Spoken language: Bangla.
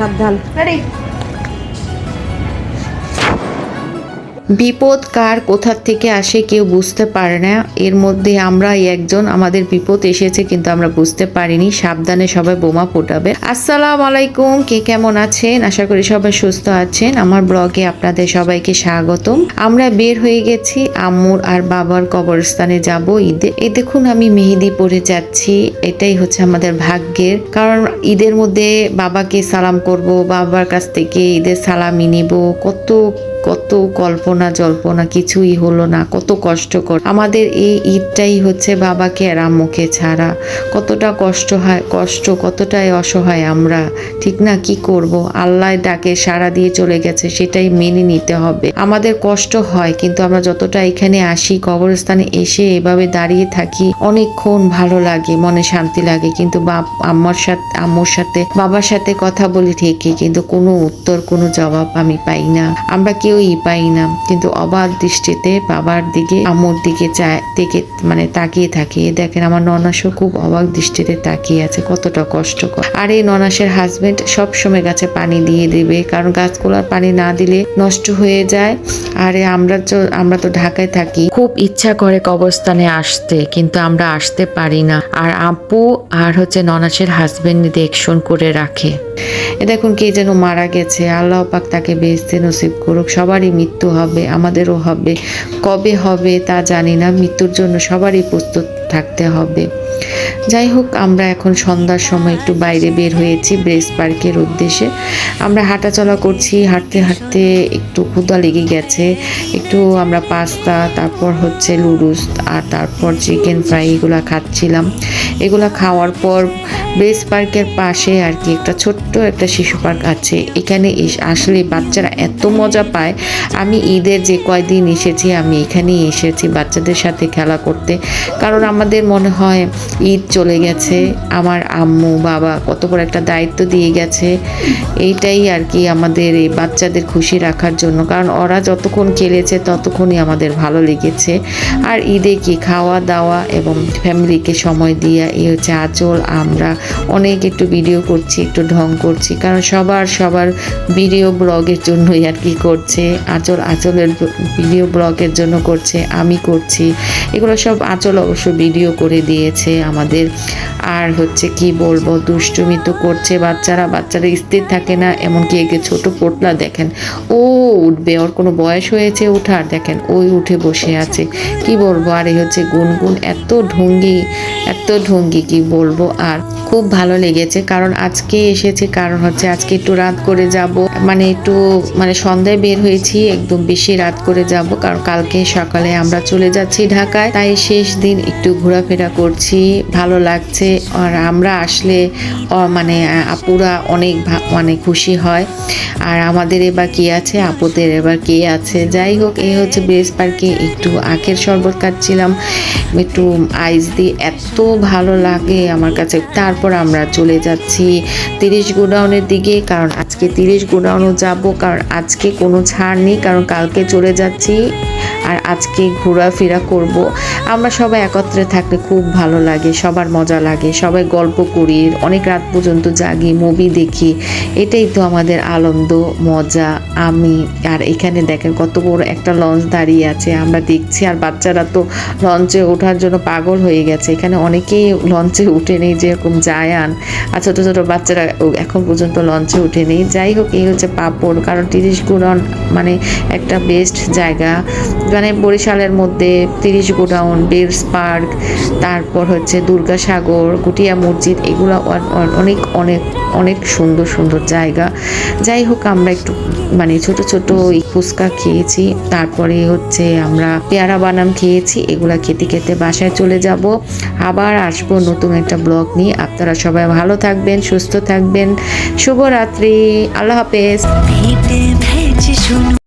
সাবধান রেডি বিপদ কার কোথার থেকে আসে কেউ বুঝতে পারে না। এর মধ্যে আমরাই একজন, আমাদের বিপদ এসেছে কিন্তু আমরা বুঝতে পারিনি। সাবধানে সবাই বোমা ফোটাবে। আসসালাম আলাইকুম, কে কেমন আছেন? আশা করি সবাই সুস্থ আছেন। আমার ব্লগে আপনাদের সবাইকে স্বাগতম। আমরা বের হয়ে গেছি আম্মুর আর বাবার কবরস্থানে যাব ঈদে। এ দেখুন, আমি মেহেদি পরে যাচ্ছি। এটাই হচ্ছে আমাদের ভাগ্যের। কারণ ঈদের মধ্যে বাবাকে সালাম করব, বাবার কাছ থেকে ঈদের সালামি নিব। কত কত কল্পনা জল্পনা, কিছুই হলো না। কত কষ্টকর। আমাদের এই ঈদটাই হচ্ছে বাবাকে আর আম্মুকে ছাড়া। কতটা কষ্ট হয়, কষ্ট, কতটাই অসহায় আমরা। ঠিক না? কি করব? আল্লাহ ডাকে সাড়া দিয়ে চলে গেছে, সেটাই মেনে নিতে হবে। আমাদের কষ্ট হয়, কিন্তু আমরা যতটা এখানে আসি, কবরস্থানে এসে এভাবে দাঁড়িয়ে থাকি, অনেকক্ষণ ভালো লাগে, মনে শান্তি লাগে। কিন্তু বাপ, আম্মার সাথে, আম্মুর সাথে, বাবার সাথে কথা বলি ঠিকই, কিন্তু কোনো উত্তর, কোনো জবাব আমি পাই না। আমরা কেউই পাই না। কিন্তু অবাক দৃষ্টিতে বাবার দিকে, আম্মুর দিকে চায়, দিকে মানে তাকিয়ে থাকে। দেখেন আমার ননাসও খুব অবাক দৃষ্টিতে তাকিয়ে আছে, কতটা কষ্টকর। আর এই ননাসের হাজবেন্ড সব সময় গাছে পানি দিয়ে দিবে, কারণ গাছগুলোর পানি না দিলে নষ্ট হয়ে যায়। আর আমরা তো আমরা তো ঢাকায় থাকি। খুব ইচ্ছা করে কবরস্থানে আসতে, কিন্তু আমরা আসতে পারি না। আর আপু আর হচ্ছে ননাসের হাজবেন্ড দেখশন করে রাখে। এ দেখুন কে যেন মারা গেছে। আল্লাহ পাক তাকে বেহেস্তে নসিব করুক। সবারই মৃত্যু হবে, আমাদেরও হবে। কবে হবে তা জানি না। মৃত্যুর জন্য সবারই প্রস্তুত থাকতে হবে। যাই হোক, আমরা এখন সন্ধ্যার সময় একটু বাইরে বের হয়েছি ব্রেস পার্কের উদ্দেশ্যে। আমরা হাঁটাচলা করছি, হাঁটতে হাঁটতে একটু ক্ষুদা লেগে গেছে। একটু আমরা পাস্তা, তারপর হচ্ছে লুডুস আর তারপর চিকেন ফ্রাই এগুলো খাচ্ছিলাম। এগুলো খাওয়ার পর ব্রেস পার্কের পাশে আর কি একটা ছোট্ট একটা শিশু পার্ক আছে। এখানে আসলে বাচ্চারা এত মজা পায়। আমি ঈদের যে কয়দিন এসেছি, আমি এখানেই এসেছি বাচ্চাদের সাথে খেলা করতে। কারণ আমাদের মনে হয় ঈদ চলে গেছে, আমার আম্মু, বাবা কত বড় একটা দায়িত্ব দিয়ে গেছে। এইটাই আর কি আমাদের এই বাচ্চাদের খুশি রাখার জন্য। কারণ ওরা যতক্ষণ খেলেছে, ততক্ষণই আমাদের ভালো লেগেছে। আর ঈদে কি খাওয়া দাওয়া এবং ফ্যামিলিকে সময় দিয়া, এই হচ্ছে আঁচল, আমরা অনেক একটু ভিডিও করছি, একটু ঢং করছি, কারণ সবার সবার ভিডিও ব্লগের জন্যই আর কি করছে, আঁচল, আঁচলের ভিডিও ব্লগের জন্য করছে, আমি করছি, এগুলো সব আঁচল অবশ্য ভিডিও করে দিয়েছে আমাদের। আর হচ্ছে কি বলব, দুষ্টুমি তো করছে বাচ্চারা বাচ্চারা স্থির থাকে না, এমনকি একে ছোট পোটলা দেখেন, ও উঠবে, ওর কোনো বয়স হয়েছে ওঠার দেখেন ওই উঠে বসে আছে, কি বলব, আর এই হচ্ছে গুনগুন, এত ঢঙ্গি এত ঢঙ্গি, কি বলব, আর খুব ভালো লেগেছে। কারণ আজকে এসেছে কারণ হচ্ছে আজকে একটু রাত করে যাব। মানে একটু মানে সন্ধ্যায় বের হয়েছি, একদম বেশি রাত করে যাব, কারণ কালকে সকালে আমরা চলে যাচ্ছি ঢাকায়। তাই শেষ দিন একটু ঘোরাফেরা করছি, ভালো লাগছে, আর আমরা আসলে মানে আপুরা অনেক মানে খুশি হয়। আর আমাদের এবার কি আছে? আপুদের এবার কে আছে? যাই হোক এই হচ্ছে ব্রেস পার্কে একটু আখের শরবত কাটছিলাম। একটু আইস দিয়ে এত ভালো লাগে আমার কাছে। তারপর আমরা চলে যাচ্ছি তিরিশ গোডাউনের দিকে, কারণ আজকে তিরিশ গোডাউনও যাব কারণ আজকে কোনো ছাড় নেই কারণ কালকে চলে যাচ্ছি। আর আজকে ঘোরাফেরা করব। আমরা সবাই একত্রে থাকলে খুব ভালো লাগে, সবার মজা লাগে, সবাই গল্প করি, অনেক রাত পর্যন্ত জাগি মুভি দেখি। এটাই তো আমাদের আনন্দ, মজা, আমি। আর এখানে দেখেন কত বড় একটা লঞ্চ দাঁড়িয়ে আছে, আমরা দেখছি, আর বাচ্চারা তো লঞ্চে ওঠার জন্য পাগল হয়ে গেছে। এখানে অনেকেই লঞ্চে উঠে নেই, যেরকম জায়ান। আর ছোটো ছোটো বাচ্চারা এখন পর্যন্ত লঞ্চে উঠে নেই। যাই হোক, এই হচ্ছে পাপড়, কারণ তিরিশ গুণন মানে একটা বেস্ট জায়গা। মানে বরিশালের মধ্যে তিরিশ গোডাউন বেলস পার্ক তারপর হচ্ছে দুর্গাসাগর, গুটিয়া মসজিদ, এগুলো অনেক অনেক অনেক সুন্দর সুন্দর জায়গা। যাই হোক, আমরা একটু মানে ছোট ছোট ফুচকা খেয়েছি, তারপরে হচ্ছে আমরা পেয়ারা বানাম খেয়েছি, এগুলা খেতে খেতে বাসায় চলে যাব। আবার আসব নতুন একটা ব্লগ নিয়ে। আপনারা সবাই ভালো থাকবেন, সুস্থ থাকবেন। শুভরাত্রি, আল্লাহ হাফেজ।